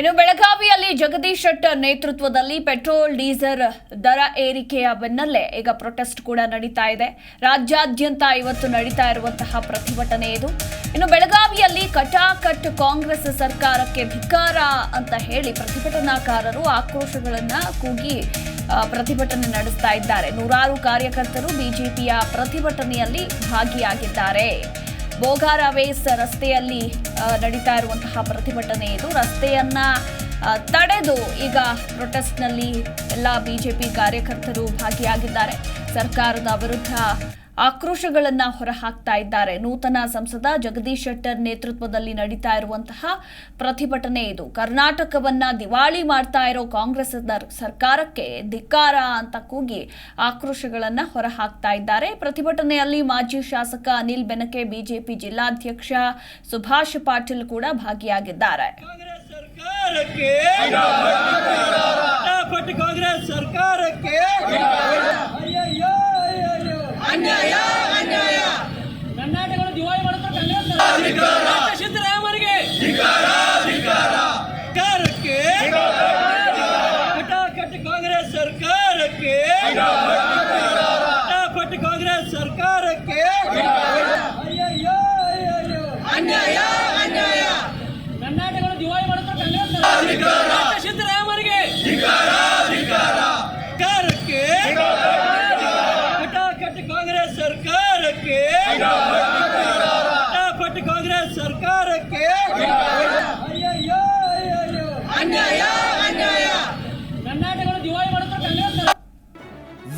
ಇನ್ನು ಬೆಳಗಾವಿಯಲ್ಲಿ ಜಗದೀಶ್ ಶೆಟ್ಟರ್ ನೇತೃತ್ವದಲ್ಲಿ ಪೆಟ್ರೋಲ್, ಡೀಸೆಲ್ ದರ ಏರಿಕೆಯ ಬೆನ್ನಲ್ಲೇ ಈಗ ಪ್ರೊಟೆಸ್ಟ್ ಕೂಡ ನಡೀತಾ ಇದೆ. ರಾಜ್ಯಾದ್ಯಂತ ಇವತ್ತು ನಡೀತಾ ಇರುವಂತಹ ಪ್ರತಿಭಟನೆ ಇದು. ಇನ್ನು ಬೆಳಗಾವಿಯಲ್ಲಿ ಕಟಾಕಟ್ ಕಾಂಗ್ರೆಸ್ ಸರ್ಕಾರಕ್ಕೆ ಧಿಕ್ಕಾರ ಅಂತ ಹೇಳಿ ಪ್ರತಿಭಟನಾಕಾರರು ಆಕ್ರೋಶಗಳನ್ನ ಕೂಗಿ ಪ್ರತಿಭಟನೆ ನಡೆಸ್ತಾ ಇದ್ದಾರೆ. ನೂರಾರು ಕಾರ್ಯಕರ್ತರು ಬಿಜೆಪಿಯ ಪ್ರತಿಭಟನೆಯಲ್ಲಿ ಭಾಗಿಯಾಗಿದ್ದಾರೆ. ಬೋಗಾರವೇಸ್ ರಸ್ತೆಯಲ್ಲಿ ನಡೀತಾ ಇರುವಂತಹ ಪ್ರತಿಭಟನೆ ಇದು. ರಸ್ತೆಯನ್ನ ತಡೆದು ಈಗ ಪ್ರೊಟೆಸ್ಟ್ನಲ್ಲಿ ಎಲ್ಲ ಬಿಜೆಪಿ ಕಾರ್ಯಕರ್ತರು ಭಾಗಿಯಾಗಿದ್ದಾರೆ. ಸರ್ಕಾರದ ವಿರುದ್ಧ ಆಕ್ರೋಶಗಳನ್ನ ಹೊರಹಾಕ್ತಾ ಇದ್ದಾರೆ. ನೂತನ ಸಂಸದ ಜಗದೀಶ್ ಶೆಟ್ಟರ್ ನೇತೃತ್ವದಲ್ಲಿ ನಡೀತಾ ಇರುವಂತಹ ಪ್ರತಿಭಟನೆ ಇದು. ಕರ್ನಾಟಕವನ್ನ ದಿವಾಳಿ ಮಾಡ್ತಾ ಇರೋ ಕಾಂಗ್ರೆಸ್ ಸರ್- ಸರ್ಕಾರಕ್ಕೆ ಧಿಕ್ಕಾರ ಅಂತ ಕೂಗಿ ಆಕ್ರೋಶಗಳನ್ನು ಹೊರಹಾಕ್ತಾ ಇದ್ದಾರೆ. ಪ್ರತಿಭಟನೆಯಲ್ಲಿ ಮಾಜಿ ಶಾಸಕ ಅನಿಲ್ ಬೆನಕೆ ಬಿಜೆಪಿ ಜಿಲ್ಲಾಧ್ಯಕ್ಷ ಸುಭಾಷ್ ಪಾಟೀಲ್ ಕೂಡ ಭಾಗಿಯಾಗಿದ್ದಾರೆ ಕಾಂಗ್ರೆಸ್ ಸರ್ಕಾರಕ್ಕೆ ಪಟ್ಟ ಕಾಂಗ್ರೆಸ್ ಸರ್ಕಾರಕ್ಕೆ ಅಯ್ಯಯ್ಯೋ, ಅಯ್ಯಯ್ಯೋ. ಕರ್ನಾಟಕವನ್ನು ದಿವಾಳಿ ಮಾಡುತ್ತಾ ಕಾಂಗ್ರೆಸ್ ಸರ್ಕಾರ. ಸಿದ್ದರಾಮಯ್ಯಗೆ ಸರ್ಕಾರಕ್ಕೆ ಕಟಾಕಟ್ ಕಾಂಗ್ರೆಸ್ ಸರ್ಕಾರಕ್ಕೆ ಪಟ್ಟ ಕಾಂಗ್ರೆಸ್ ಸರ್ಕಾರಕ್ಕೆ ಅಯ್ಯಯ್ಯೋ, ಅಯ್ಯಯ್ಯೋ. ಕರ್ನಾಟಕವನ್ನು ದಿವಾಳಿ ಮಾಡುತ್ತಾ ಕಾಂಗ್ರೆಸ್ ಸರ್ಕಾರ. ಸರ್ಕಾರಕ್ಕೆ. ಕಟಾಕಟ್ ಕಾಂಗ್ರೆಸ್ ಸರ್ಕಾರಕ್ಕೆ. ಕಾಂಗ್ರೆಸ್ ಸರ್ಕಾರಕ್ಕೆ.